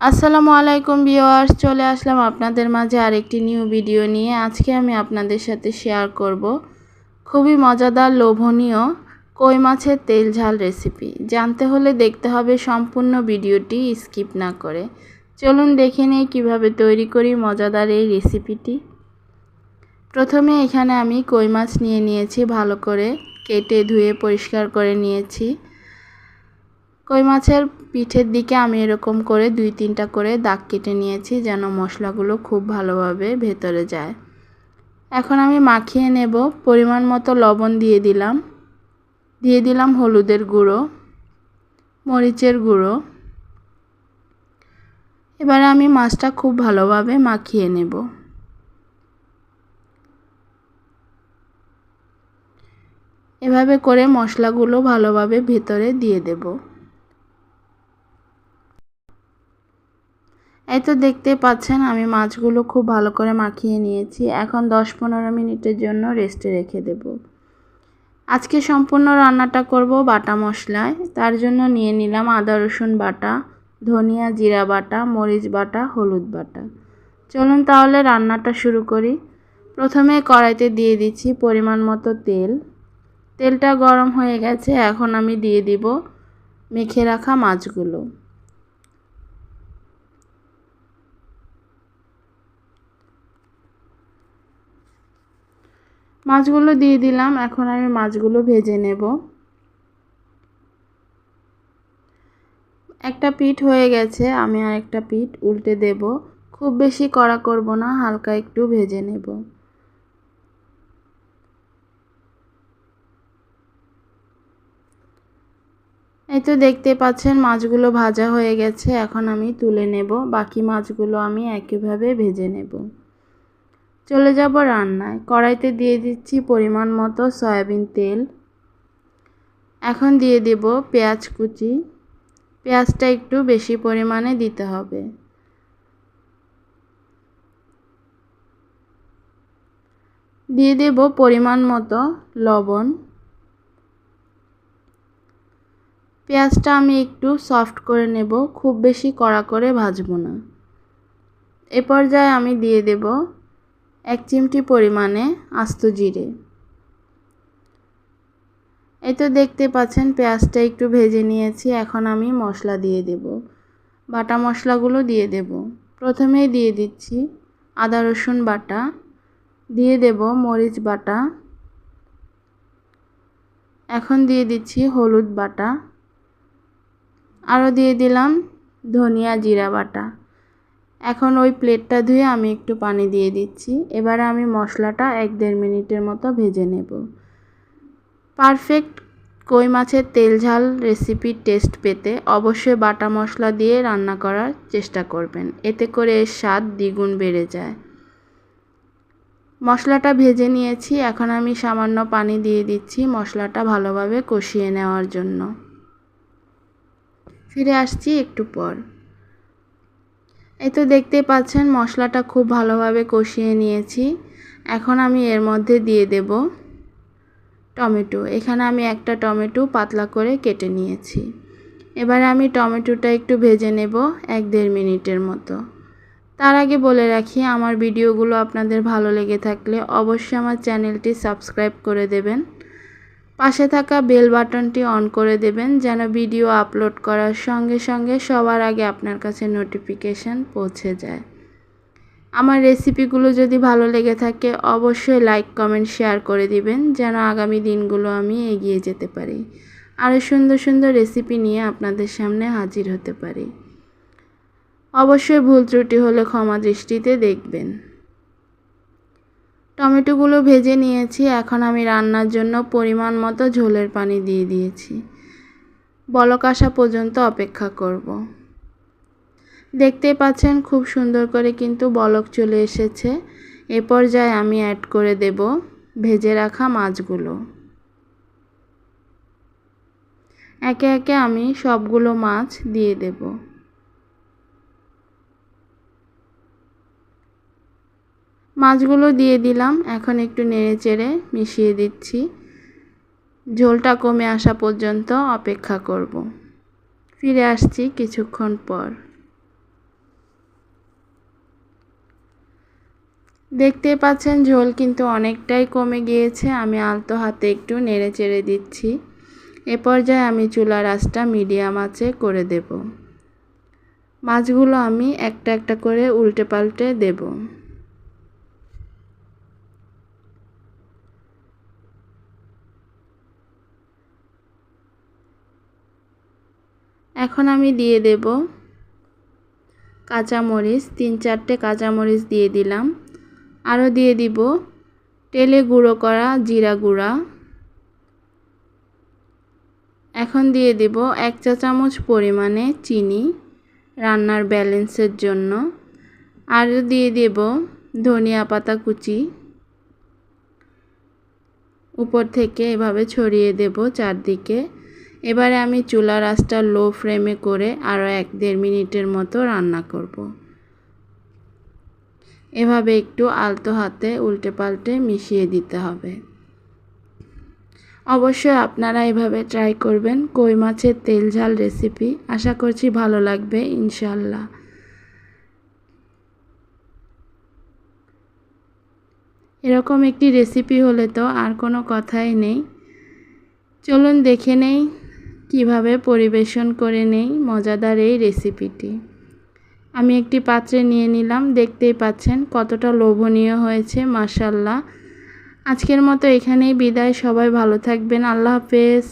আসসালামু আলাইকুম ভিউয়ার্স, চলে আসলাম আপনাদের মাঝে আরেকটি নিউ ভিডিও নিয়ে। আজকে আমি আপনাদের সাথে শেয়ার করব খুবই মজাদার, লোভনীয় কই মাছের তেল ঝাল রেসিপি। জানতে হলে দেখতে হবে সম্পূর্ণ ভিডিওটি স্কিপ না করে। চলুন দেখে নেই কীভাবে তৈরি করি মজাদার এই রেসিপিটি। প্রথমে এখানে আমি কই মাছ নিয়ে নিয়েছি, ভালো করে কেটে ধুয়ে পরিষ্কার করে নিয়েছি। কই মাছের পিঠের দিকে আমি এরকম করে দুই তিনটা করে দাগ কেটে নিয়েছি যেন মশলাগুলো খুব ভালোভাবে ভেতরে যায়। এখন আমি মাখিয়ে নেব, পরিমাণ মতো লবণ দিয়ে দিলাম। দিয়ে দিলাম হলুদের গুঁড়ো, মরিচের গুঁড়ো। এবারে আমি মাছটা খুব ভালোভাবে মাখিয়ে নেব। এভাবে করে মশলাগুলো ভালোভাবে ভেতরে দিয়ে দেবো। এই তো দেখতে পাচ্ছেন, আমি মাছগুলো খুব ভালো করে মাখিয়ে নিয়েছি। এখন দশ পনেরো মিনিটের জন্য রেস্টে রেখে দেব। আজকে সম্পূর্ণ রান্নাটা করব বাটা মশলায়। তার জন্য নিয়ে নিলাম আদা, রসুন বাটা, ধনিয়া, জিরা বাটা, মরিচ বাটা, হলুদ বাটা। চলুন তাহলে রান্নাটা শুরু করি। প্রথমে কড়াইতে দিয়ে দিচ্ছি পরিমাণ মতো তেল। তেলটা গরম হয়ে গেছে, এখন আমি দিয়ে দিব মেখে রাখা মাছগুলো। মাছগুলো দিয়ে দিলাম, এখন আমি মাছগুলো ভেজে নেব। একটা পিঠ হয়ে গেছে, আমি আর একটা পিঠ উল্টে দেব। খুব বেশি কড়া করব না, হালকা একটু ভেজে নেব। এই তো দেখতে পাচ্ছেন, মাছগুলো ভাজা হয়ে গেছে, এখন আমি তুলে নেব। বাকি মাছগুলো আমি একইভাবে ভেজে নেব। চলে যাব রান্নায়। কড়াইতে দিয়ে দিচ্ছি পরিমাণ মতো সয়াবিন তেল। এখন দিয়ে দেব পেঁয়াজ কুচি। পেঁয়াজটা একটু বেশি পরিমাণে দিতে হবে। দিয়ে দেব পরিমাণ মতো লবণ। পেঁয়াজটা আমি একটু সফট করে নেব, খুব বেশি কড়া করে ভাজবো না। এ পর্যায়ে আমি দিয়ে দেব এক চিমটি পরিমাণে আস্ত জিরে। এই তো দেখতে পাচ্ছেন, পেঁয়াজটা একটু ভেজে নিয়েছি, এখন আমি মশলা দিয়ে দেব। বাটা মশলাগুলো দিয়ে দেব। প্রথমেই দিয়ে দিচ্ছি আদা, রসুন বাটা, দিয়ে দেব মরিচ বাটা, এখন দিয়ে দিচ্ছি হলুদ বাটা, আরও দিয়ে দিলাম ধনিয়া জিরা বাটা। এখন ওই প্লেটটা ধুয়ে আমি একটু পানি দিয়ে দিচ্ছি। এবারে আমি মশলাটা এক দেড় মিনিটের মতো ভেজে নেব। পারফেক্ট কই মাছের তেল ঝাল রেসিপির টেস্ট পেতে অবশ্যই বাটা মশলা দিয়ে রান্না করার চেষ্টা করবেন। এতে করে এর স্বাদ দ্বিগুণ বেড়ে যায়। মশলাটা ভেজে নিয়েছি। এখন আমি সামান্য পানি দিয়ে দিচ্ছি মশলাটা ভালোভাবে কষিয়ে নেওয়ার জন্য। ফিরে আসছি একটু পর। এই তো দেখতে পাচ্ছেন, মশলাটা খুব ভালোভাবে কষিয়ে নিয়েছি। এখন আমি এর মধ্যে দিয়ে দেব টমেটো। এখানে আমি একটা টমেটো পাতলা করে কেটে নিয়েছি। এবারে আমি টমেটোটা একটু ভেজে নেব এক দেড় মিনিটের মতো। তার আগে বলে রাখি, আমার ভিডিওগুলো আপনাদের ভালো লেগে থাকলে অবশ্যই আমার চ্যানেলটি সাবস্ক্রাইব করে দেবেন। পাশে থাকা বেল বাটনটি অন করে দেবেন যেন ভিডিও আপলোড করার সঙ্গে সঙ্গে সবার আগে আপনার কাছে নোটিফিকেশান পৌঁছে যায়। আমার রেসিপিগুলো যদি ভালো লেগে থাকে, অবশ্যই লাইক, কমেন্ট, শেয়ার করে দিবেন যেন আগামী দিনগুলো আমি এগিয়ে যেতে পারি। আরও সুন্দর সুন্দর রেসিপি নিয়ে আপনাদের সামনে হাজির হতে পারি। অবশ্যই ভুল ত্রুটি হলে ক্ষমা দৃষ্টিতে দেখবেন। টমেটোগুলো ভেজে নিয়েছি। এখন আমি রান্নার জন্য পরিমাণ মতো ঝোলের পানি দিয়ে দিয়েছি। বলক আসা পর্যন্ত অপেক্ষা করব। দেখতেই পাচ্ছেন খুব সুন্দর করে কিন্তু বলক চলে এসেছে। এ পর্যায়ে আমি অ্যাড করে দেব ভেজে রাখা মাছগুলো। একে একে আমি সবগুলো মাছ দিয়ে দেবো। মাছগুলো দিয়ে দিলাম। এখন একটু নেড়ে চেড়ে মিশিয়ে দিচ্ছি। ঝোলটা কমে আসা পর্যন্ত অপেক্ষা করব। ফিরে আসছি কিছুক্ষণ পর। দেখতে পাচ্ছেন ঝোল কিন্তু অনেকটাই কমে গিয়েছে। আমি আলতো হাতে একটু নেড়ে চেড়ে দিচ্ছি। এ পর্যায়ে আমি চুলার আঁচটা মিডিয়াম আঁচে করে দেব। মাছগুলো আমি একটা একটা করে উল্টে পাল্টে দেবো। এখন আমি দিয়ে দেব কাঁচামরিচ, তিন চারটে কাঁচামরিচ দিয়ে দিলাম। আরও দিয়ে দিব তেলে গুঁড়ো করা জিরা গুঁড়া। এখন দিয়ে দেব এক চা চামচ পরিমাণে চিনি রান্নার ব্যালেন্সের জন্য। আরও দিয়ে দেব ধনিয়া পাতা কুচি। উপর থেকে এভাবে ছড়িয়ে দেব চারদিকে। এবারে আমি চুলার আঁচটা লো ফ্লেমে করে আরও এক দেড় মিনিটের মতো রান্না করব। এভাবে একটু আলতো হাতে উল্টে পাল্টে মিশিয়ে দিতে হবে। অবশ্যই আপনারা এভাবে ট্রাই করবেন। কই মাছের তেল ঝাল রেসিপি আশা করছি ভালো লাগবে ইনশাল্লাহ এরকম একটি রেসিপি হলে তো আর কোনো কথাই নেই। চলুন দেখে নেই। কীভাবে পরিবেশন করে নেই মজাদার এই রেসিপিটি। আমি একটি পাত্রে নিয়ে নিলাম, দেখতেই পাচ্ছেন কতটা লোভনীয় হয়েছে মাসাল্লাহ আজকের মতো এখানেই বিদায়, সবাই ভালো থাকবেন, আল্লাহ হাফেজ।